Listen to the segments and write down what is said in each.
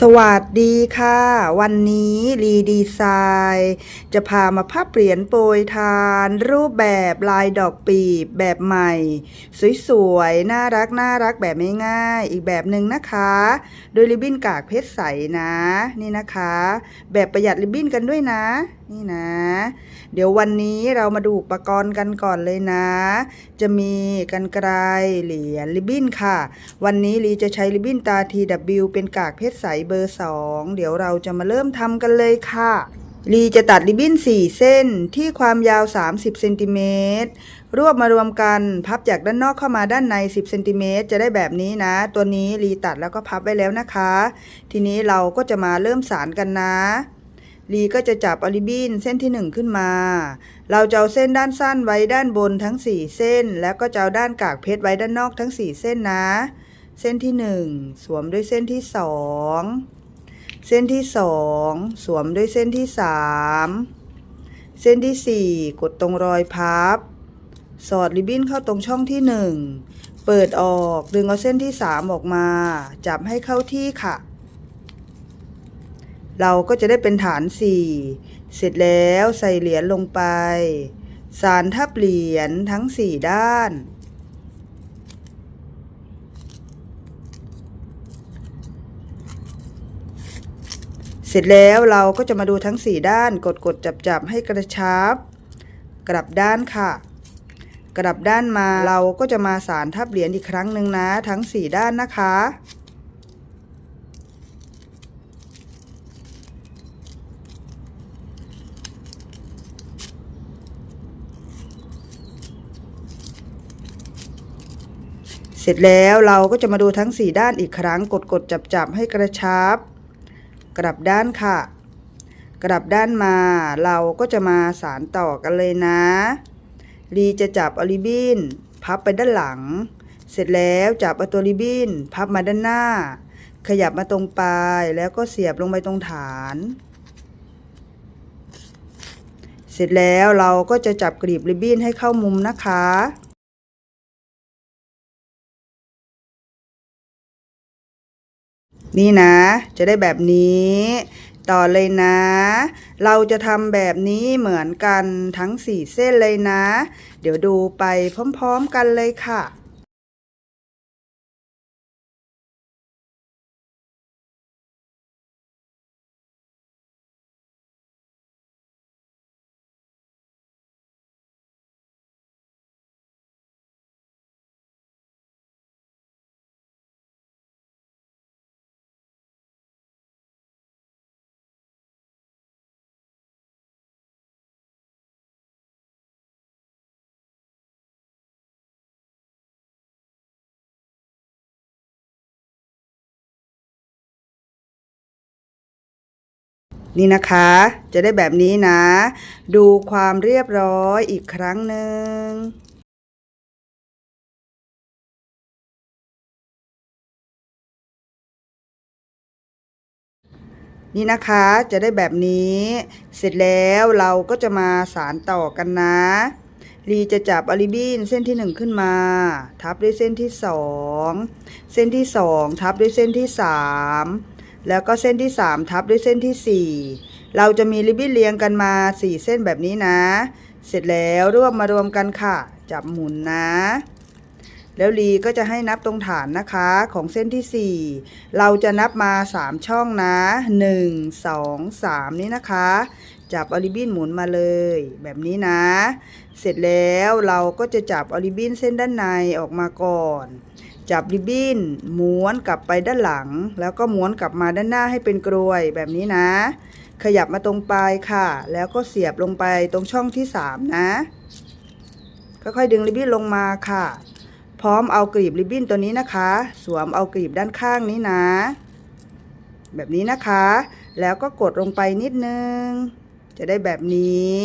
สวัสดีค่ะ วันนี้รีดีไซน์จะพามาภาพเปลี่ยนโปรยทาน รูปแบบลายดอกปีบแบบใหม่ สวยๆ น่ารักน่ารักแบบง่ายๆอีกแบบหนึ่งนะคะ โดยริบบิ้นกากเพชรใสนะ นี่นะคะ แบบประหยัดริบบิ้นกันด้วยนะ นี่นะ เดี๋ยววันนี้เรามาดูอุปกรณ์กันก่อนเลยนะ จะมีกันไกรเหรียญริบบิ้นค่ะ วันนี้ลีจะใช้ริบบิ้นตา TW เป็นกากเพชรใสเบอร์ 2 เดี๋ยวเราจะมาเริ่มทำกันเลยค่ะลีจะตัดริบบิ้น 4 เส้นที่ความยาว 30เซนติเมตรรวบมารวมกันพับจากด้านนอกเข้ามาด้านใน 10เซนติเมตรจะได้แบบนี้นะ ตัวนี้ลีตัดแล้วก็พับไว้แล้วนะคะ ทีนี้เราก็จะมาเริ่มสารกันนะ ลีก็จะจับอลิบินเส้นที่ 1 ขึ้นมา เราจะเอาเส้นด้านสั้นไว้ด้านบนทั้ง 4 เส้น แล้วก็จะเอาด้านกากเพชรไว้ด้านนอกทั้ง 4 เส้นนะ เส้นที่ 1 สวมด้วยเส้นที่ 2 เส้นที่ 2 สวมด้วยเส้นที่ 3 เส้นที่ 4 กดตรงรอยพับ สอดริบบิ้นเข้าตรงช่องที่ 1 เปิดออกดึงเอาเส้นที่ 3 ออกมา จับให้เข้าที่ค่ะ เราก็จะได้เป็นฐาน4เสร็จแล้วใส่เหรียญลงไป สารทับเหรียญทั้ง4ด้าน เสร็จแล้วเราก็จะมาดูทั้ง4ด้านกดกดจับจับให้กระชับ กลับด้านค่ะ กลับด้านมาเราก็จะมาสารทับเหรียญอีกครั้งหนึ่งนะ ทั้ง4ด้านนะคะ สร็จแล้วเราก็จะมาดูทั้ง 4 ด้านอีกครั้งกดกดจับจับให้กระชับ กลับด้านค่ะ กลับด้านมาเราก็จะมาสารต่อกันเลยนะลีจะจับอลิบินพับไปด้านหลัง เสร็จแล้วจับเอาตัวริบบินพับมาด้านหน้า ขยับมาตรงปลายแล้วก็เสียบลงไปตรงฐาน เสร็จแล้วเราก็จะจับกรีบริบบิ้นให้เข้ามุมนะคะ นี่นะ จะได้แบบนี้ ต่อเลยนะ เราจะทำแบบนี้เหมือนกันทั้งสี่เส้นเลยนะ เดี๋ยวดูไปพร้อม ๆ กันเลยค่ะ นี่นะคะ จะได้แบบนี้นะ ดูความเรียบร้อยอีกครั้งหนึ่งนี่นะคะจะได้แบบนี้ เสร็จแล้วเราก็จะมาสารต่อกันนะลีจะจับอลิบินเส้นที่หนึ่งขึ้นมา ทับด้วยเส้นที่สองเส้นที่สองทับด้วยเส้นที่สาม แล้วก็เส้นที่สามทับด้วยเส้นที่สี่เราจะมีริบบิ้นเรียงกันมาสี่เส้นแบบนี้นะ เสร็จแล้วรวบมารวมกันค่ะ จับหมุนนะ แล้วลีก็จะให้นับตรงฐานนะคะของเส้นที่ 4 เราจะนับมา 3 ช่องนะ 1 2 3 นี่นะคะ จับอลิบินหมุนมาเลยแบบนี้นะ เสร็จแล้วเราก็จะจับอลิบินเส้นด้านในออกมาก่อน จับริบบิ้นม้วนกลับไปด้านหลัง แล้วก็ม้วนกลับมาด้านหน้าให้เป็นกรวยแบบนี้นะ ขยับมาตรงปลายค่ะ แล้วก็เสียบลงไปตรงช่องที่ 3 นะ ค่อยๆดึงริบบิ้นลงมาค่ะ พร้อมเอากรีบริบบิ้นตัวนี้นะคะ สวมเอากรีบด้านข้างนี้นะ แบบนี้นะคะ แล้วก็กดลงไปนิดนึง จะได้แบบนี้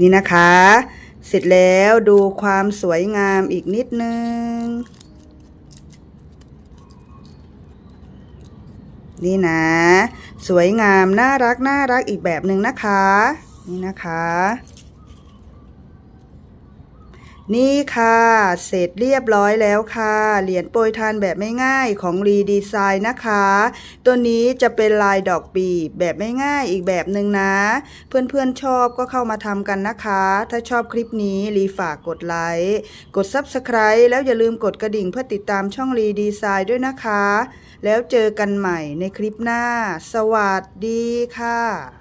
นี่นะคะ เสร็จแล้วดูความสวยงามอีกนิดนึง นี่นะ สวยงามน่ารักน่ารักอีกแบบหนึ่งนะคะ นี่นะคะ นี่ค่ะ เสร็จเรียบร้อยแล้วค่ะ เหรียญโปรยทานแบบไม่ง่ายของรีดีไซน์นะคะ ตัวนี้จะเป็นลายดอกปีบแบบไม่ง่ายอีกแบบหนึ่งนะ เพื่อนๆชอบก็เข้ามาทำกันนะคะ ถ้าชอบคลิปนี้รีฝากกดไลค์ กด Subscribe แล้วอย่าลืมกดกระดิ่งเพื่อติดตามช่องรีดีไซน์ด้วยนะคะ แล้วเจอกันใหม่ในคลิปหน้า สวัสดีค่ะ